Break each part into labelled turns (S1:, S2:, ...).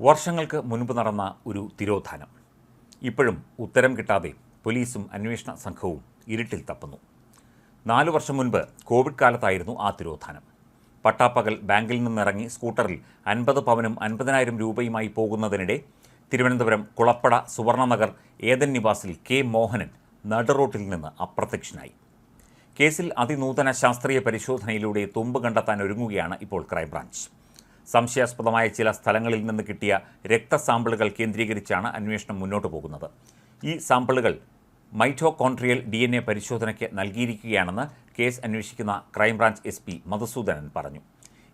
S1: വർഷങ്ങൾക്ക് മുൻപ് നടന്ന ഒരു തിരോധാനം. ഇപ്പോഴും ഉത്തരം കിട്ടാതെ പോലീസും അന്വേഷണ സംഘവും ഇരുട്ടിൽ തപ്പുന്നു. നാലു വർഷം മുൻപ് കോവിഡ് കാലത്തായിരുന്നു ആ തിരോധാനം. പട്ടാപ്പകൽ ബാങ്കിൽ നിന്നിറങ്ങി സ്കൂട്ടറിൽ അൻപത് പവനും അൻപതിനായിരം രൂപയുമായി പോകുന്നതിനിടെ തിരുവനന്തപുരം കുളപ്പട സുവർണനഗർ ഏതൻ നിവാസിൽ കെ മോഹനൻ നടുറോട്ടിൽ നിന്ന് അപ്രത്യക്ഷനായി. കേസിൽ അതിനൂതന ശാസ്ത്രീയ പരിശോധനയിലൂടെ തുമ്പ് കണ്ടെത്താൻ ഒരുങ്ങുകയാണ് ഇപ്പോൾ ക്രൈംബ്രാഞ്ച്. സംശയാസ്പദമായ ചില സ്ഥലങ്ങളിൽ നിന്ന് കിട്ടിയ രക്തസാമ്പിളുകൾ കേന്ദ്രീകരിച്ചാണ് അന്വേഷണം മുന്നോട്ട് പോകുന്നത്. ഈ സാമ്പിളുകൾ മൈറ്റോകോൺട്രിയൽ ഡി എൻ എ പരിശോധനയ്ക്ക് നൽകിയിരിക്കുകയാണെന്ന് കേസ് അന്വേഷിക്കുന്ന crime branch S P Madhusoodanan പറഞ്ഞു.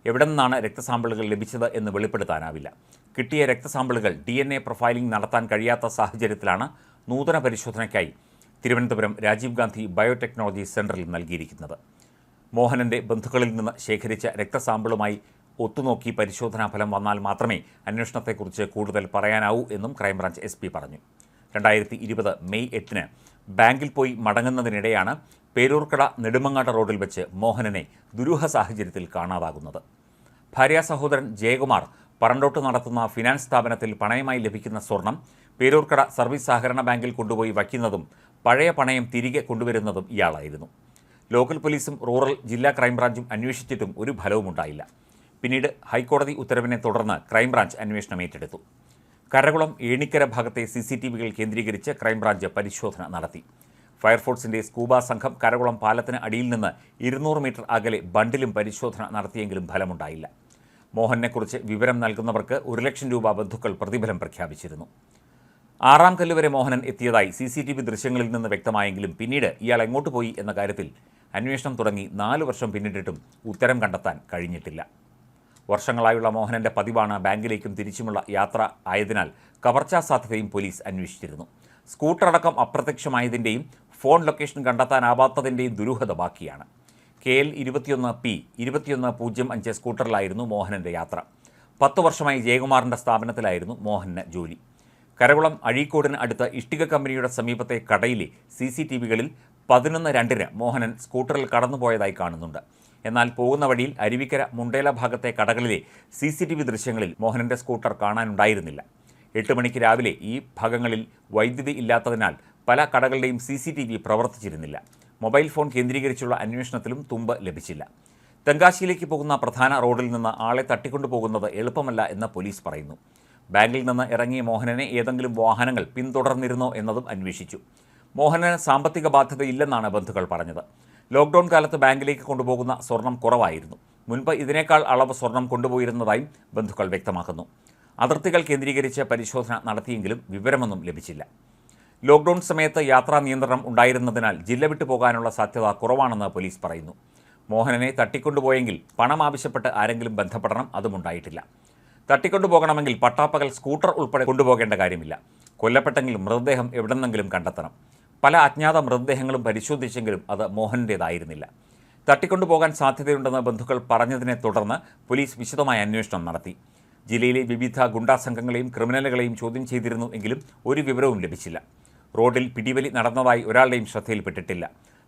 S1: എവിടെ നിന്നാണ് രക്തസാമ്പിളുകൾ ലഭിച്ചത് എന്ന് വെളിപ്പെടുത്താനാവില്ല. കിട്ടിയ രക്തസാമ്പിളുകൾ ഡി എൻ എ പ്രൊഫൈലിംഗ് നടത്താൻ കഴിയാത്ത സാഹചര്യത്തിലാണ് നൂതന പരിശോധനയ്ക്കായി തിരുവനന്തപുരം രാജീവ് ഗാന്ധി ബയോടെക്നോളജി സെന്ററിൽ നൽകിയിരിക്കുന്നത്. മോഹനന്റെ ബന്ധുക്കളിൽ നിന്ന് ശേഖരിച്ച രക്തസാമ്പിളുമായി ഒത്തുനോക്കി പരിശോധനാ ഫലം വന്നാൽ മാത്രമേ അന്വേഷണത്തെക്കുറിച്ച് കൂടുതൽ പറയാനാവൂ എന്നും ക്രൈംബ്രാഞ്ച് എസ് പി പറഞ്ഞു. രണ്ടായിരത്തി ഇരുപത് മെയ് എട്ടിന് ബാങ്കിൽ പോയി മടങ്ങുന്നതിനിടെയാണ് പേരൂർക്കട നെടുമങ്ങാട്ട റോഡിൽ വെച്ച് മോഹനനെ ദുരൂഹ സാഹചര്യത്തിൽ കാണാതാകുന്നത്. ഭാര്യ സഹോദരൻ ജയകുമാർ പറണ്ടോട്ട് നടത്തുന്ന ഫിനാൻസ് സ്ഥാപനത്തിൽ പണയമായി ലഭിക്കുന്ന സ്വർണം പേരൂർക്കട സർവീസ് സഹകരണ ബാങ്കിൽ കൊണ്ടുപോയി വയ്ക്കുന്നതും പഴയ പണയം തിരികെ കൊണ്ടുവരുന്നതും ഇയാളായിരുന്നു. ലോക്കൽ പോലീസും റൂറൽ ജില്ലാ ക്രൈംബ്രാഞ്ചും അന്വേഷിച്ചിട്ടും ഒരു ഫലവും ഉണ്ടായില്ല പിന്നീട് ഹൈക്കോടതി ഉത്തരവിനെ തുടർന്ന് ക്രൈംബ്രാഞ്ച് അന്വേഷണം ഏറ്റെടുത്തു. കരകുളം ഏണിക്കര ഭാഗത്തെ സി സി ടി വികൾ കേന്ദ്രീകരിച്ച് ക്രൈംബ്രാഞ്ച് പരിശോധന നടത്തി. ഫയർഫോഴ്സിന്റെ സ്കൂബ സംഘം കരകുളം പാലത്തിന് അടിയിൽ നിന്ന് ഇരുന്നൂറ് മീറ്റർ അകലെ ബണ്ടിലും പരിശോധന നടത്തിയെങ്കിലും ഫലമുണ്ടായില്ല. മോഹനെക്കുറിച്ച് വിവരം നൽകുന്നവർക്ക് ഒരു ലക്ഷം രൂപ ബന്ധുക്കൾ പ്രതിഫലം പ്രഖ്യാപിച്ചിരുന്നു. ആറാം കല്ല് വരെ മോഹനൻ എത്തിയതായി സി സി ടി വി ദൃശ്യങ്ങളിൽ നിന്ന് വ്യക്തമായെങ്കിലും പിന്നീട് ഇയാൾ എങ്ങോട്ട് പോയി എന്ന കാര്യത്തിൽ അന്വേഷണം തുടങ്ങി നാല് വർഷം പിന്നിട്ടിട്ടും ഉത്തരം കണ്ടെത്താൻ കഴിഞ്ഞിട്ടില്ല. വർഷങ്ങളായുള്ള മോഹനന്റെ പതിവാണ് ബാങ്കിലേക്കും തിരിച്ചുമുള്ള യാത്ര ആയതിനാൽ കവർച്ചാ സാധ്യതയും പോലീസ് അന്വേഷിച്ചിരുന്നു. സ്കൂട്ടർ അടക്കം അപ്രത്യക്ഷമായതിന്റെയും ഫോൺ ലൊക്കേഷൻ കണ്ടെത്താനാവാത്തതിന്റെയും ദുരൂഹത ബാക്കിയാണ്. കെ എൽ ഇരുപത്തിയൊന്ന് പി ഇരുപത്തിയൊന്ന് പൂജ്യം അഞ്ച് സ്കൂട്ടറിലായിരുന്നു മോഹനന്റെ യാത്ര. പത്ത് വർഷമായി ജയകുമാറിന്റെ സ്ഥാപനത്തിലായിരുന്നു മോഹന് ജോലി. കരകുളം അഴീക്കോടിന് അടുത്ത ഇഷ്ടിക കമ്പനിയുടെ സമീപത്തെ കടയിലെ സി സി ടി വികളിൽ പതിനൊന്ന് രണ്ടിന് മോഹനൻ സ്കൂട്ടറിൽ കടന്നുപോയതായി കാണുന്നുണ്ട്. എന്നാൽ പോകുന്ന വഴിയിൽ അരുവിക്കര മുണ്ടേല ഭാഗത്തെ കടകളിലെ സി സി ടി വി ദൃശ്യങ്ങളിൽ മോഹനന്റെ സ്കൂട്ടർ കാണാനുണ്ടായിരുന്നില്ല. എട്ട് മണിക്ക് രാവിലെ ഈ ഭാഗങ്ങളിൽ വൈദ്യുതി ഇല്ലാത്തതിനാൽ പല കടകളുടെയും സി സി ടി വി പ്രവർത്തിച്ചിരുന്നില്ല. മൊബൈൽ ഫോൺ കേന്ദ്രീകരിച്ചുള്ള അന്വേഷണത്തിലും തുമ്പ് ലഭിച്ചില്ല. തെങ്കാശിയിലേക്ക് പോകുന്ന പ്രധാന റോഡിൽ നിന്ന് ആളെ തട്ടിക്കൊണ്ടുപോകുന്നത് എളുപ്പമല്ല എന്ന് പോലീസ് പറയുന്നു. ബാങ്കിൽ നിന്ന് ഇറങ്ങിയ മോഹനനെ ഏതെങ്കിലും വാഹനങ്ങൾ പിന്തുടർന്നിരുന്നോ എന്നതും അന്വേഷിച്ചു. മോഹനന് സാമ്പത്തിക ബാധ്യതയില്ലെന്നാണ് ബന്ധുക്കൾ പറഞ്ഞത്. ലോക്ക്ഡൗൺ കാലത്ത് ബാങ്കിലേക്ക് കൊണ്ടുപോകുന്ന സ്വർണം കുറവായിരുന്നു. മുൻപ് ഇതിനേക്കാൾ അളവ് സ്വർണം കൊണ്ടുപോയിരുന്നതായും ബന്ധുക്കൾ വ്യക്തമാക്കുന്നു. അതിർത്തികൾ കേന്ദ്രീകരിച്ച് പരിശോധന നടത്തിയെങ്കിലും വിവരമൊന്നും ലഭിച്ചില്ല. ലോക്ക്ഡൗൺ സമയത്ത് യാത്രാ നിയന്ത്രണം ഉണ്ടായിരുന്നതിനാൽ ജില്ല വിട്ടു പോകാനുള്ള സാധ്യത കുറവാണെന്ന് പോലീസ് പറയുന്നു. മോഹനനെ തട്ടിക്കൊണ്ടുപോയെങ്കിൽ പണം ആവശ്യപ്പെട്ട് ആരെങ്കിലും ബന്ധപ്പെടണം അതുമുണ്ടായിട്ടില്ല തട്ടിക്കൊണ്ടുപോകണമെങ്കിൽ പട്ടാപ്പകൽ സ്കൂട്ടർ ഉൾപ്പെടെ കൊണ്ടുപോകേണ്ട കാര്യമില്ല. കൊല്ലപ്പെട്ടെങ്കിൽ മൃതദേഹം എവിടെന്നെങ്കിലും കണ്ടെത്തണം. പല അജ്ഞാത മൃതദേഹങ്ങളും പരിശോധിച്ചെങ്കിലും അത് മോഹന്റേതായിരുന്നില്ല തട്ടിക്കൊണ്ടുപോകാൻ സാധ്യതയുണ്ടെന്ന് ബന്ധുക്കൾ പറഞ്ഞതിനെ തുടർന്ന് പോലീസ് വിശദമായ അന്വേഷണം നടത്തി. ജില്ലയിലെ വിവിധ ഗുണ്ടാ സംഘങ്ങളെയും ക്രിമിനലുകളെയും ചോദ്യം ചെയ്തിരുന്നു എങ്കിലും ഒരു വിവരവും ലഭിച്ചില്ല. റോഡിൽ പിടിവലി നടന്നതായി ഒരാളുടെയും ശ്രദ്ധയിൽപ്പെട്ടിട്ടില്ല.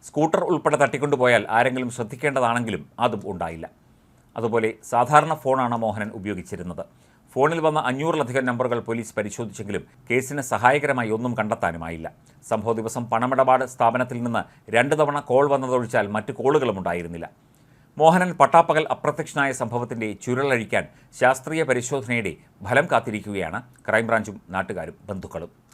S1: സ്കൂട്ടർ ഉൾപ്പെടെ തട്ടിക്കൊണ്ടുപോയാൽ ആരെങ്കിലും ശ്രദ്ധിക്കേണ്ടതാണെങ്കിലും അതും ഉണ്ടായില്ല. അതുപോലെ സാധാരണ ഫോണാണ് മോഹനൻ ഉപയോഗിച്ചിരുന്നത്. ഫോണിൽ വന്ന അഞ്ഞൂറിലധികം നമ്പറുകൾ പോലീസ് പരിശോധിച്ചെങ്കിലും കേസിന് സഹായകരമായി ഒന്നും കണ്ടെത്താനുമായില്ല. സംഭവ ദിവസം പണമിടപാട് സ്ഥാപനത്തിൽ നിന്ന് രണ്ട് തവണ കോൾ വന്നതൊഴിച്ചാൽ മറ്റ് കോളുകളും ഉണ്ടായിരുന്നില്ല. മോഹനൻ പട്ടാപ്പകൽ അപ്രത്യക്ഷനായ സംഭവത്തിന്റെ ചുരുളഴിക്കാൻ ശാസ്ത്രീയ പരിശോധനയുടെ ഫലം കാത്തിരിക്കുകയാണ്. ക്രൈംബ്രാഞ്ചും നാട്ടുകാരും ബന്ധുക്കളും.